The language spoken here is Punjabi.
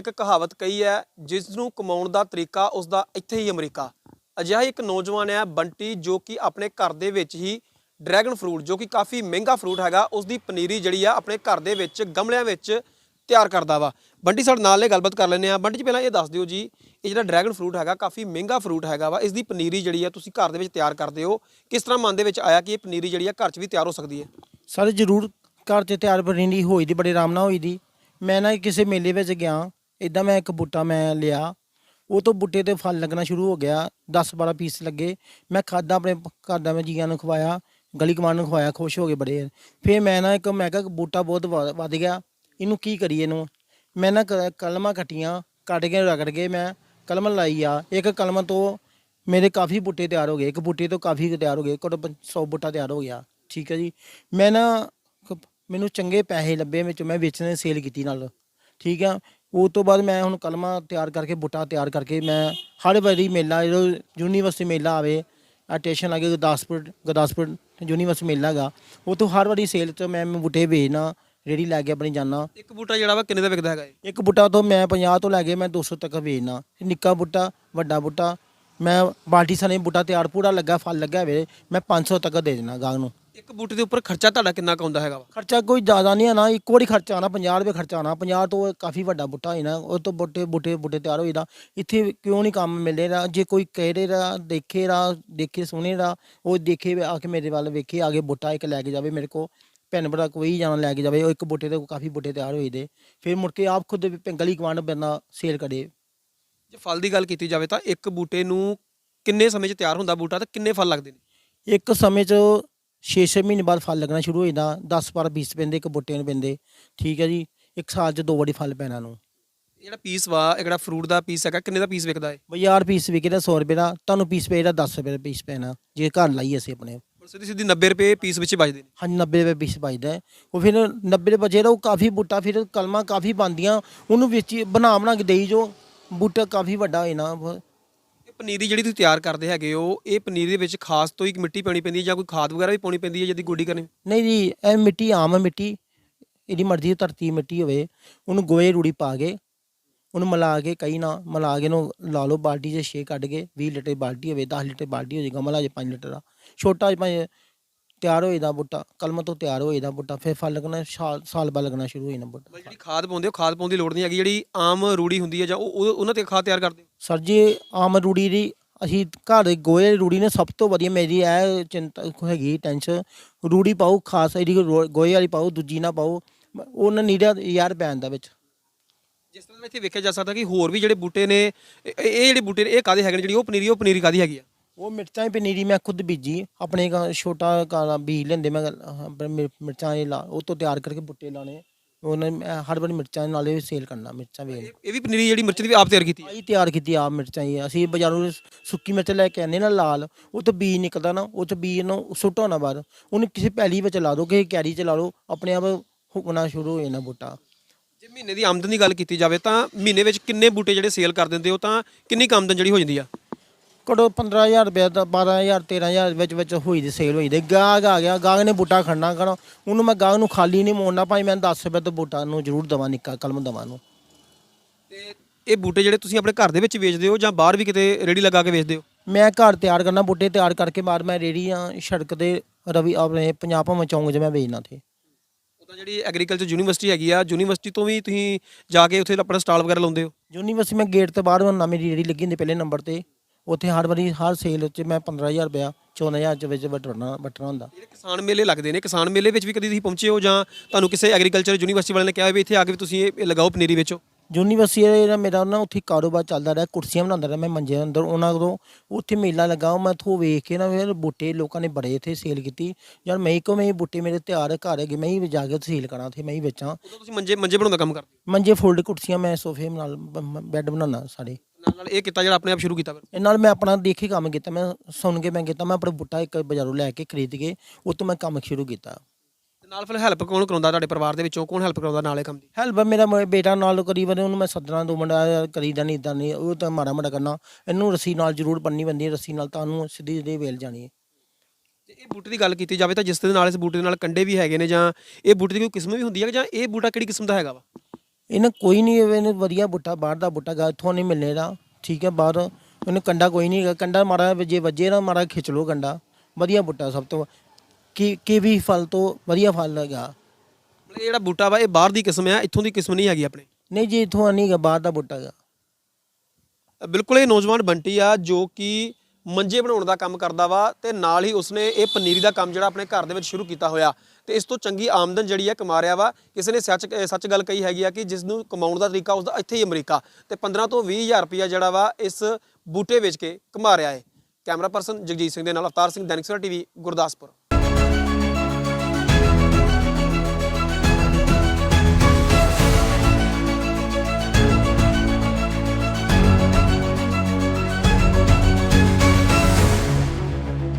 ਇੱਕ ਕਹਾਵਤ ਕਹੀ ਹੈ ਜਿਸ ਨੂੰ ਕਮਾਉਣ ਦਾ ਤਰੀਕਾ ਉਸ ਦਾ ਇੱਥੇ ਹੀ ਅਮਰੀਕਾ। ਅਜਿਹਾ ਇੱਕ ਨੌਜਵਾਨ ਹੈ, ਬੰਟੀ, ਜੋ ਕਿ ਆਪਣੇ ਘਰ ਦੇ ਵਿੱਚ ਹੀ ਡਰੈਗਨ ਫਰੂਟ, ਜੋ ਕਿ ਕਾਫੀ ਮਹਿੰਗਾ ਫਰੂਟ ਹੈਗਾ ਉਸ ਦੀ ਪਨੀਰੀ ਜਿਹੜੀ ਆ ਆਪਣੇ ਘਰ ਦੇ ਵਿੱਚ ਗਮਲਿਆਂ ਵਿੱਚ ਤਿਆਰ ਕਰਦਾ ਵਾ। ਬੰਟੀ, ਸਾਡੇ ਨਾਲ ਨੇ ਗੱਲਬਾਤ ਕਰ ਲੈਂਦੇ ਆ ਬੰਟੀ ਜੀ, ਪਹਿਲਾਂ ਇਹ ਦੱਸ ਦਿਓ ਜੀ, ਇਹ ਜਿਹੜਾ ਡਰੈਗਨ ਫਰੂਟ ਹੈਗਾ, ਕਾਫੀ ਮਹਿੰਗਾ ਫਰੂਟ ਹੈਗਾ ਵਾ ਇਸ ਦੀ ਪਨੀਰੀ ਜਿਹੜੀ ਆ ਤੁਸੀਂ ਘਰ ਦੇ ਵਿੱਚ ਤਿਆਰ ਕਰਦੇ ਹੋ। ਕਿਸ ਤਰ੍ਹਾਂ ਮਨ ਦੇ ਵਿੱਚ ਆਇਆ ਕਿ ਇਹ ਪਨੀਰੀ ਜਿਹੜੀ ਆ ਘਰ 'ਚ ਵੀ ਤਿਆਰ ਹੋ ਸਕਦੀ ਹੈ? ਸਰ, ਜ਼ਰੂਰ ਘਰ 'ਚ ਤਿਆਰ ਬਣੀ ਹੋਈ ਦੀ ਬੜੇ ਆਰਾਮ ਨਾਲ ਹੋਈ ਦੀ ਮੈਂ ਨਾ ਕਿਸੇ ਮੇਲੇ ਵਿੱਚ ਗਿਆ ਇਦਾਂ ਮੈਂ ਇੱਕ ਬੂਟਾ ਮੈਂ ਲਿਆ। ਉਹ ਤੋਂ ਬੂਟੇ ਤੇ ਫਲ ਲੱਗਣਾ ਸ਼ੁਰੂ ਹੋ ਗਿਆ। 10 12 ਪੀਸ ਲੱਗੇ। ਮੈਂ ਖਾਦਾ ਆਪਣੇ ਘਰ ਦਾ ਮੈਂ ਜੀਆਂ ਨੂੰ ਖਵਾਇਆ। ਗਲੀ ਕਮਾਨ ਨੂੰ ਖਵਾਇਆ। ਖੁਸ਼ ਹੋ ਗਏ ਬੜੇ। ਫਿਰ ਮੈਂ ਨਾ ਇੱਕ, ਮੈਂ ਕਿਹਾ ਬੂਟਾ ਬਹੁਤ ਵ- ਵੱਧ ਗਿਆ। ਇਹਨੂੰ ਕੀ ਕਰੀਏ ਇਹਨੂੰ? ਮੈਂ ਨਾ ਕ- ਕਲਮਾਂ ਕੱਟੀਆਂ। ਕੱਟ ਕੇ ਰਗੜ ਕੇ ਮੈਂ ਕਲਮ ਲਾਈ ਆ। ਇੱਕ ਕਲਮ ਤੋਂ ਮੇਰੇ ਕਾਫੀ ਬੂਟੇ ਤਿਆਰ ਹੋ ਗਏ। ਇੱਕ ਬੂਟੇ ਤੋਂ ਕਾਫੀ ਤਿਆਰ ਹੋ ਗਏ। ਕੋਲ 100 ਬੂਟਾ ਤਿਆਰ ਹੋ ਗਿਆ। ਠੀਕ ਹੈ ਜੀ। ਮੈਂ ਨਾ ਕ- ਮੈਨੂੰ ਚੰਗੇ ਪੈਸੇ ਲੱਭੇ ਵਿੱਚ। ਮੈਂ ਵੇਚਣੇ ਸੇਲ ਕੀਤੀ ਨਾਲ। ਠੀਕ ਆ। ਉਸ ਤੋਂ ਬਾਅਦ ਮੈਂ ਹੁਣ ਕਲਮਾਂ ਤਿਆਰ ਕਰਕੇ ਬੂਟਾ ਤਿਆਰ ਕਰਕੇ ਮੈਂ ਹਰ ਵਾਰੀ ਮੇਲਾ ਜਦੋਂ ਯੂਨੀਵਰਸਿਟੀ ਮੇਲਾ ਆਵੇ ਆ ਸਟੇਸ਼ਨ ਲਾਗੇ ਗੁਰਦਾਸਪੁਰ ਗੁਰਦਾਸਪੁਰ ਯੂਨੀਵਰਸਿਟੀ ਮੇਲਾ ਹੈਗਾ ਉਹ ਤੋਂ ਹਰ ਵਾਰੀ ਸੇਲ ਤੇ ਮੈਂ ਬੂਟੇ ਵੇਚਣਾ ਰੇੜੀ ਲੈ ਕੇ ਆਪਣੀ ਜਾਣਾ ਇੱਕ ਬੂਟਾ ਜਿਹੜਾ ਵਾ ਕਿੰਨੇ ਦਾ ਵਿਕਦਾ ਹੈਗਾ ਇਹ? ਇੱਕ ਬੂਟਾ ਤੋਂ ਮੈਂ 50 ਤੋਂ ਲੈ ਕੇ ਮੈਂ 200 ਤੱਕ ਵੇਚਣਾ ਨਿੱਕਾ ਬੂਟਾ ਵੱਡਾ ਬੂਟਾ ਮੈਂ ਬਾਲਟੀ ਸਾਨੇ ਬੂਟਾ ਤਿਆਰ ਪੂਰਾ ਲੱਗਾ ਫਲ ਲੱਗਾ ਵੇ ਮੈਂ 500 ਤੱਕ ਦੇ ਦੇਣਾ ਗਾਹਕ ਨੂੰ। ਇੱਕ ਬੂਟੇ ਦੇ ਉੱਪਰ ਖਰਚਾ ਤੁਹਾਡਾ ਕਿੰਨਾ ਕੁ ਆਉਂਦਾ ਹੈਗਾ ਵਾ? ਖਰਚਾ ਕੋਈ ਜ਼ਿਆਦਾ ਨਹੀਂ ਆਣਾ ਇੱਕ ਵਾਰੀ ਖਰਚਾ ਆਣਾ 50 ਰੁਪਏ ਖਰਚਾ ਆਣਾ 50 ਤੋਂ ਇਹ ਕਾਫੀ ਵੱਡਾ ਬੂਟਾ ਹੋਈ ਨਾ ਉਹ ਤੋਂ ਬੂਟੇ ਬੂਟੇ ਬੂਟੇ ਤਿਆਰ ਹੋਈ ਦਾ ਇੱਥੇ ਕਿਉਂ ਨਹੀਂ ਕੰਮ ਮਿਲੇ ਦਾ? ਜੇ ਕੋਈ ਕਹਿਰੇ ਦਾ ਦੇਖੇ ਦਾ ਦੇਖੇ ਸੁਣੇ ਦਾ ਉਹ ਦੇਖੇ ਆ ਕੇ ਮੇਰੇ ਵੱਲ ਵੇਖੇ ਆਗੇ ਬੂਟਾ ਇੱਕ ਲੈ ਕੇ ਜਾਵੇ ਮੇਰੇ ਕੋ ਭੈਣ ਭਰਾ ਕੋਈ ਜਾਣਾ ਲੈ ਕੇ ਜਾਵੇ ਉਹ ਇੱਕ ਬੂਟੇ ਤੇ ਕਾਫੀ ਬੂਟੇ ਤਿਆਰ ਹੋਏ ਦੇ ਫਿਰ ਮੁੜ ਕੇ ਆਪ ਖੁਦ ਵੀ ਗਲੀ ਕਮਾਂਡ ਬੰਦਾ ਸੇਲ ਕਰੇ। ਜੇ ਫਲ ਦੀ ਗੱਲ ਕੀਤੀ ਜਾਵੇ ਤਾਂ ਇੱਕ ਬੂਟੇ ਨੂੰ ਕਿੰਨੇ ਸਮੇਂ 'ਚ ਤਿਆਰ ਹੁੰਦਾ ਬੂਟਾ ਤੇ ਕਿੰਨੇ ਫਲ ਲੱਗਦੇ ਨੇ? ਇੱਕ ਸਮੇਂ 'ਚ 6-6 ਮਹੀਨੇ ਬਾਅਦ ਫਲ ਲੱਗਣਾ ਸ਼ੁਰੂ ਹੋ ਜਾਂਦਾ 10-12 ਪੀਸ ਪੈਂਦੇ ਇੱਕ ਬੂਟੇ ਨੂੰ ਪੈਂਦੇ। ਠੀਕ ਹੈ ਜੀ ਇੱਕ ਸਾਲ 'ਚ ਦੋ ਵਾਰੀ ਫਲ ਪੈਣਾ ਨੂੰ ਜਿਹੜਾ ਪੀਸ ਵਾ ਇਹ ਜਿਹੜਾ ਫਰੂਟ ਦਾ ਪੀਸ ਹੈਗਾ ਕਿੰਨੇ ਦਾ ਪੀਸ ਵਿਕਦਾ ਹੈ ਬਾਜ਼ਾਰ ਪੀਸ ਵਿਕੇ ਦਾ 100 ਰੁਪਏ ਦਾ ਤੁਹਾਨੂੰ ਪੀਸ ਪਏਗਾ 10 ਰੁਪਏ ਦਾ ਪੀਸ ਪੈਣਾ ਜੇ ਘਰ ਲਾਈ ਅਸੀਂ ਆਪਣੇ। ਸਿੱਧੀ ਸਿੱਧੀ 90 ਰੁਪਏ ਪੀਸ ਵਿੱਚ ਬਚਦੇ ਨੇ। ਹਾਂਜੀ 90 ਰੁਪਏ ਪੀਸ ਹੈ। ਉਹ ਫਿਰ 90 ਦੇ ਬਚੇ ਉਹ ਕਾਫੀ ਬੂਟਾ ਫਿਰ ਕਲਮਾਂ ਕਾਫੀ ਬਣਦੀਆਂ ਉਹਨੂੰ ਵਿੱਚ ਬਣਾ ਬਣਾ ਕੇ ਦੇਈ ਜੋ ਬੂਟਾ ਕਾਫੀ ਵੱਡਾ ਹੋਏ ਨਾ ਪਨੀਰੀ ਜਿਹੜੀ ਤੁਸੀਂ ਤਿਆਰ ਕਰਦੇ ਹੈਗੇ ਹੋ, ਇਹ ਪਨੀਰੀ ਦੇ ਵਿੱਚ ਖਾਸ ਤੋਂ ਇੱਕ ਮਿੱਟੀ ਪਾਣੀ ਪੈਂਦੀ ਹੈ ਜਾਂ ਕੋਈ ਖਾਦ ਵਗੈਰਾ ਵੀ ਪਾਉਣੀ ਪੈਂਦੀ ਹੈ ਜਦੀ ਗੋਡੀ ਕਰਨੀ? ਨਹੀਂ ਜੀ, ਇਹ ਮਿੱਟੀ ਆਮ ਮਿੱਟੀ। ਇਹਦੀ ਮਰਜ਼ੀ ਧਰਤੀ ਮਿੱਟੀ ਹੋਵੇ। ਉਹਨੂੰ ਗੋਏ ਰੂੜੀ ਪਾ ਕੇ, ਉਹਨੂੰ ਮਿਲਾ ਕੇ ਕਈ ਨਾ, ਮਿਲਾ ਕੇ ਨੂੰ ਲਾ ਲਓ, ਬਾਲਟੀ 'ਚ ਛੇ ਕੱਢ ਕੇ 20 ਲੀਟਰ ਦੀ ਬਾਲਟੀ ਹੋਵੇ 10 ਲੀਟਰ ਬਾਲਟੀ ਹੋ ਜਾਏਗਾ ਮਲਾ ਜੇ 5 ਲੀਟਰ ਦਾ। ਛੋਟਾ ਜਿਹਾ ਭਾਵੇਂ ਤਿਆਰ ਹੋਏ ਦਾ ਬੂਟਾ ਕਲਮ ਤੋਂ ਤਿਆਰ ਹੋਏ ਦਾ ਬੂਟਾ ਫਿਰ ਫਲ ਲੱਗਣਾ ਸਾਲ ਸਾਲ ਬਾਅਦ ਲੱਗਣਾ ਸ਼ੁਰੂ ਹੋ ਜਾਣਾ ਬੂਟਾ। ਜਿਹੜੀ ਖਾਦ ਪਾਉਂਦੇ ਹੋ ਖਾਦ ਪਾਉਣ ਦੀ ਲੋੜ ਨਹੀਂ ਹੈਗੀ ਜਿਹੜੀ ਆਮ ਰੂੜੀ ਹੁੰਦੀ ਹੈ ਜਾਂ ਉਹ ਉਹ- ਉਹਨਾਂ ਤੇ ਖਾਦ ਤਿਆਰ ਕਰਦੇ ਹੋ? ਸਰ ਜੀ ਆਮ ਰੂੜੀ ਦੀ ਅਸੀਂ ਘਰ ਦੇ ਗੋਏ ਦੀ ਰੂੜੀ ਨੇ ਸਭ ਤੋਂ ਵਧੀਆ ਮੇਰੀ ਇਹ ਚਿੰਤਾ ਹੈਗੀ ਟੈਨਸ਼ਨ ਰੂੜੀ ਪਾਓ ਖਾਸ ਇਹਦੀ ਰੋ- ਗੋਏ ਵਾਲੀ ਪਾਓ ਦੂਜੀ ਨਾ ਪਾਓ ਉਹਨਾਂ ਨੀੜਾ ਯਾਰ ਪੈਣ ਦਾ ਵਿੱਚ। ਜਿਸ ਤਰ੍ਹਾਂ ਇੱਥੇ ਵੇਖਿਆ ਜਾ ਸਕਦਾ ਕਿ ਹੋਰ ਵੀ ਜਿਹੜੇ ਬੂਟੇ ਨੇ ਇਹ ਇਹ ਜਿਹੜੇ ਬੂਟੇ ਨੇ ਇਹ ਕਾਦੇ ਹੈਗੇ ਨੇ? ਜਿਹੜੀ ਉਹ ਪਨੀਰੀ ਉਹ ਪਨੀਰੀ ਕਾਦੀ ਹੈਗੀ ਆ? ਉਹ ਮਿਰਚਾਂ ਦੀ ਪਨੀਰੀ ਮੈਂ ਖੁਦ ਬੀਜੀ ਆਪਣੇ ਘਰ ਛੋਟਾ ਕਾਲਾ ਬੀਜ ਲੈਂਦੇ ਮੈਂ ਅਹ, ਆਪਣੇ ਮਿਰ- ਮਿਰਚਾਂ ਇਹ ਲਾ ਉਹ ਤੋਂ ਤਿਆਰ ਕਰਕੇ ਬੂਟੇ ਲਾਣੇ ਉਹਨਾਂ ਮੈਂ ਹਰ ਵਾਰੀ ਮਿਰਚਾਂ ਦੇ ਨਾਲੇ ਸੇਲ ਕਰਨਾ ਮਿਰਚਾਂ ਵੇਚ ਇਹ ਇਹ ਵੀ ਪਨੀਰੀ ਜਿਹੜੀ ਮਿਰਚ ਦੀ ਵੀ ਆਪ ਤਿਆਰ ਕੀਤੀ ਹੈ? ਆਈ ਤਿਆਰ ਕੀਤੀ ਆਪ ਮਿਰਚਾਂ ਹੀ ਅਸੀਂ ਬਾਜ਼ਾਰੋਂ ਸੁੱਕੀ ਮਿਰਚ ਲੈ ਕੇ ਆਨੇ ਨਾ ਲਾਲ ਉਹ ਤੋਂ ਬੀਜ ਨਿਕਲਦਾ ਨਾ ਉਹ ਤੋਂ ਬੀਜ ਨੂੰ ਸੁੱਟੋ ਨਾ ਬਾਹਰ ਉਹਨੂੰ ਕਿਸੇ ਪੈਲੀ ਵਿੱਚ ਲਾ ਦਿਓ ਕਿਸੇ ਕੈਰੀ 'ਚ ਲਾ ਲਓ ਆਪਣੇ ਆਪ ਹੁਕਣਾ ਸ਼ੁਰੂ ਹੋ ਜਾਣਾ ਬੂਟਾ। ਜੇ ਮਹੀਨੇ ਦੀ ਆਮਦਨ ਦੀ ਗੱਲ ਕੀਤੀ ਜਾਵੇ ਤਾਂ ਮਹੀਨੇ ਵਿੱਚ ਕਿੰਨੇ ਬੂਟੇ ਜਿਹੜੇ ਸੇਲ ਕਰ ਦਿੰਦੇ ਹੋ ਤਾਂ ਕਿੰਨੀ ਕੁ ਆਮਦਨ ਜਿਹੜੀ ਹੋ ਜਾਂਦੀ ਆ? ਘੱਟੋ 15000 ਰੁਪਏ ਦਾ 12000 13000 ਵਿੱਚ ਵਿੱਚ ਹੋਈ ਦੀ ਸੇਲ ਹੋਈ ਦੀ। ਗਾਹਕ ਆ ਗਿਆ ਗਾਹਕ ਨੇ ਬੂਟਾ ਖੜਨਾ ਕਰੋ ਉਹਨੂੰ ਮੈਂ ਗਾਹਕ ਨੂੰ ਖਾਲੀ ਨਹੀਂ ਮੋੜਨਾ ਭਾਈ ਮੈਂ 10 ਰੁਪਏ ਤੋਂ ਬੂਟਾ ਨੂੰ ਜ਼ਰੂਰ ਦਵਾਂ ਨਿੱਕਾ ਕਲਮ ਦਵਾਂ ਨੂੰ ਤੇ ਇਹ ਬੂਟੇ ਜਿਹੜੇ ਤੁਸੀਂ ਆਪਣੇ ਘਰ ਦੇ ਵਿੱਚ ਵੇਚਦੇ ਹੋ ਜਾਂ ਬਾਹਰ ਵੀ ਕਿਤੇ ਰੇੜੀ ਲਗਾ ਕੇ ਵੇਚਦੇ ਹੋ? ਮੈਂ ਘਰ ਤਿਆਰ ਕਰਨਾ ਬੂਟੇ ਤਿਆਰ ਕਰਕੇ ਬਾਅਦ ਮੈਂ ਰੇੜੀਆਂ ਸੜਕ ਤੇ ਰਵੀ ਆਪਣੇ ਪੰਜਾਬ ਭਵਨ ਚੌਂਕ 'ਚ ਮੈਂ ਵੇਚਣਾ ਤੇ ਉਦਾਂ ਜਿਹੜੀ ਐਗਰੀਕਲਚਰ ਯੂਨੀਵਰਸਿਟੀ ਹੈਗੀ ਆ ਯੂਨੀਵਰਸਿਟੀ ਤੋਂ ਵੀ ਤੁਸੀਂ ਜਾ ਕੇ ਉੱਥੇ ਆਪਣਾ ਸਟਾਲ ਵਗੈਰਾ ਲਾਉਂਦੇ ਹੋ? ਯੂਨੀਵਰਸਿਟੀ ਮੈਂ ਗੇਟ ਤੋਂ ਬਾਹਰ ਹੁਣ ਮੇਰੀ ਰੇੜੀ ਲੱਗੀ ਹੁੰਦੀ ਪਹਿਲੇ ਨੰਬਰ ਤੇ। ਉੱਥੇ ਹਰ ਵਾਰੀ ਹਰ ਸੇਲ 'ਚ ਮੈਂ 15000 ਰੁਪਇਆ 14000 ਚ ਵਿੱਚ ਵਟਣਾ ਵਟਣਾ ਹੁੰਦਾ। ਜਿਹੜੇ ਕਿਸਾਨ ਮੇਲੇ ਲੱਗਦੇ ਨੇ ਕਿਸਾਨ ਮੇਲੇ ਵਿੱਚ ਵੀ ਕਦੀ ਤੁਸੀਂ ਪਹੁੰਚੇ ਹੋ ਜਾਂ ਤੁਹਾਨੂੰ ਕਿਸੇ ਐਗਰੀਕਲਚਰ ਯੂਨੀਵਰਸਿਟੀ ਵਾਲਿਆਂ ਨੇ ਕਿਹਾ ਵੀ ਇੱਥੇ ਆ ਕੇ ਵੀ ਤੁਸੀਂ ਇਹ ਲਗਾਓ ਪਨੀਰੀ ਵੇਚੋ? ਯੂਨੀਵਰਸਿਟੀ ਦਾ ਮੇਰਾ ਨਾ ਉੱਥੇ ਕਾਰੋਬਾਰ ਚੱਲਦਾ ਰਿਹਾ ਕੁਰਸੀਆਂ ਬਣਾਉਂਦਾ ਰਿਹਾ ਮੈਂ ਮੰਜੇ ਦੇ ਅੰਦਰ ਉਹਨਾਂ ਕੋਲੋਂ ਉੱਥੇ ਮੇਲਾ ਲੱਗਾ ਮੈਂ ਉੱਥੋਂ ਵੇਖ ਕੇ ਨਾ ਫਿਰ ਬੂਟੇ ਲੋਕਾਂ ਨੇ ਬੜੇ ਇੱਥੇ ਸੇਲ ਕੀਤੀ। ਯਾਰ ਮੈਂ ਕੋ ਮੈਂ ਬੂਟੇ ਮੇਰੇ ਤਿਆਰ ਘਰ ਹੈਗੇ ਮੈਂ ਹੀ ਜਾ ਕੇ ਸੇਲ ਕਰਾਂ ਉੱਥੇ ਮੈਂ ਹੀ ਵੇਚਾਂ। ਤੁਸੀਂ ਮੰਜੇ ਮੰਜੇ ਬਣਾਉਣ ਦਾ ਕੰਮ ਕਰਦੇ? ਮੰਜੇ ਫੋਲਡ ਕੁਰਸੀਆਂ ਮੈਂ ਸੋਫੇ ਨਾਲ ਬੈੱਡ ਬਣਾਉਣਾ ਸਾਰੇ। ਨਾਲ ਨਾਲ ਇਹ ਕੀਤਾ ਜਿਹੜਾ ਆਪਣੇ ਆਪ ਸ਼ੁਰੂ ਕੀਤਾ ਫਿਰ। ਇਹ ਨਾਲ ਮੈਂ ਆਪਣਾ ਦੇਖੇ ਕੰਮ ਕੀਤਾ ਮੈਂ ਸੁਣ ਕੇ ਮੈਂ ਕੀਤਾ ਮੈਂ ਆਪਣਾ ਬੂਟਾ ਇੱਕ ਬਾਜ਼ਾਰੋਂ ਲੈ ਕੇ ਖਰੀਦ ਕੇ ਉਹ ਤੋਂ ਮੈਂ ਕੰਮ ਸ਼ੁਰੂ ਕੀਤਾ। ਤੇ ਨਾਲ ਫਿਰ ਹੈਲਪ ਕੌਣ ਕਰਾਉਂਦਾ ਤੁਹਾਡੇ ਪਰਿਵਾਰ ਦੇ ਵਿੱਚੋਂ ਕੌਣ ਹੈਲਪ ਕਰਾਉਂਦਾ ਨਾਲ ਕੰਮ ਦੀ? ਹੈਲਪ ਮੇਰਾ ਮ- ਬੇਟਾ ਨਾਲ ਕਰੀ ਵਾਰ ਉਹਨੂੰ ਮੈਂ ਸੱਦਣਾ ਦੋ ਮੁੰਡਾ ਕਰੀਦਾ ਨਹੀਂ ਇਦਾਂ ਨਹੀਂ ਉਹ ਤਾਂ ਮਾੜਾ ਮਾੜਾ ਕਰਨਾ। ਇਹਨੂੰ ਰੱਸੀ ਨਾਲ ਜ਼ਰੂਰ ਬੰਨੀ ਪੈਂਦੀ ਹੈ ਰੱਸੀ ਨਾਲ ਤਾਂ ਉਹਨੂੰ ਸਿੱਧੀ ਸਿੱਧੀ ਵੇਲ ਜਾਣੀ ਹੈ। ਤੇ ਇਹ ਬੂਟੇ ਦੀ ਗੱਲ ਕੀਤੀ ਜਾਵੇ ਤਾਂ ਜਿਸ ਦੇ ਨਾਲ ਇਸ ਬੂਟੇ ਦੇ ਨਾਲ ਕੰਡੇ ਵੀ ਹੈਗੇ ਨੇ ਜਾਂ ਇਹ ਬੂਟੇ ਦੀ ਕੋਈ ਕਿਸਮ ਵੀ ਹੁੰਦੀ ਹੈ ਜਾਂ ਇਹ ਬੂਟਾ ਕਿਹੜੀ ਕਿਸਮ ਦਾ ਹੈਗਾ ਵਾ? ਇਹਨਾਂ ਕੋਈ ਨਹੀਂ ਇਹਨੇ ਵਧੀਆ ਬੂਟਾ ਬਾਹਰ ਦਾ ਬੂਟਾ ਗਾ ਇੱਥੋਂ ਨਹੀਂ ਮਿਲਨੇ ਦਾ ਠੀਕ ਹੈ ਬਾਹਰ ਇਹਨੂੰ ਕੰਡਾ ਕੋਈ ਨਹੀਂ ਹੈਗਾ। ਕੰਡਾ ਮਾਰਾ ਜੇ ਵੱਜੇ ਨਾ ਮਾਰਾ ਖਿੱਚ ਲੋ ਕੰਡਾ। ਵਧੀਆ ਬੂਟਾ ਸਭ ਤੋਂ। ਕੀ ਕੀਵੀ ਫਲ ਤੋਂ ਵਧੀਆ ਫਲ ਹੈਗਾ। ਮਤਲਬ ਇਹ ਜਿਹੜਾ ਬੂਟਾ ਵਾ ਇਹ ਬਾਹਰ ਦੀ ਕਿਸਮ ਆ ਇੱਥੋਂ ਦੀ ਕਿਸਮ ਨਹੀਂ ਹੈਗੀ ਆਪਣੇ? ਨਹੀਂ ਜੀ ਇੱਥੋਂ ਨਹੀਂ ਹੈਗਾ ਬਾਹਰ ਦਾ ਬੂਟਾ ਹੈਗਾ। ਬਿਲਕੁਲ ਇਹ ਨੌਜਵਾਨ ਬੰਟੀ ਆ ਜੋ ਕਿ ਮੰਜੇ ਬਣਾਉਣ ਦਾ ਕੰਮ ਕਰਦਾ ਵਾ ਤੇ ਨਾਲ ਹੀ ਉਸਨੇ ਇਹ ਪਨੀਰੀ ਦਾ ਕੰਮ ਜਿਹੜਾ ਆਪਣੇ ਘਰ ਦੇ ਵਿੱਚ ਸ਼ੁਰੂ ਕੀਤਾ ਹੋਇਆ। ਤੇ ਇਸ ਤੋਂ ਚੰਗੀ ਆਮਦਨ ਜਿਹੜੀ ਹੈ ਕਮਾ ਰਿਹਾ ਵਾ। ਕਿਸੇ ਨੇ ਸੱਚ ਸੱਚ ਗੱਲ ਕਹੀ ਹੈਗੀ ਆ ਕਿ ਜਿਸ ਨੂੰ ਕਮਾਉਣ ਦਾ ਤਰੀਕਾ ਉਸਦਾ ਇੱਥੇ ਹੀ ਅਮਰੀਕਾ। ਤੇ 15 ਤੋਂ 20 ਹਜ਼ਾਰ ਰੁਪਇਆ ਜਿਹੜਾ ਵਾ ਇਸ ਬੂਟੇ ਵੇਚ ਕੇ ਕਮਾ ਰਿਹਾ ਹੈ ਕੈਮਰਾ ਪਰਸਨ ਜਗਜੀਤ ਸਿੰਘ ਦੇ ਨਾਲ ਅਵਤਾਰ ਸਿੰਘ ਦੈਨਿਕ ਸਵੇਰਾ ਟੀਵੀ, ਗੁਰਦਾਸਪੁਰ।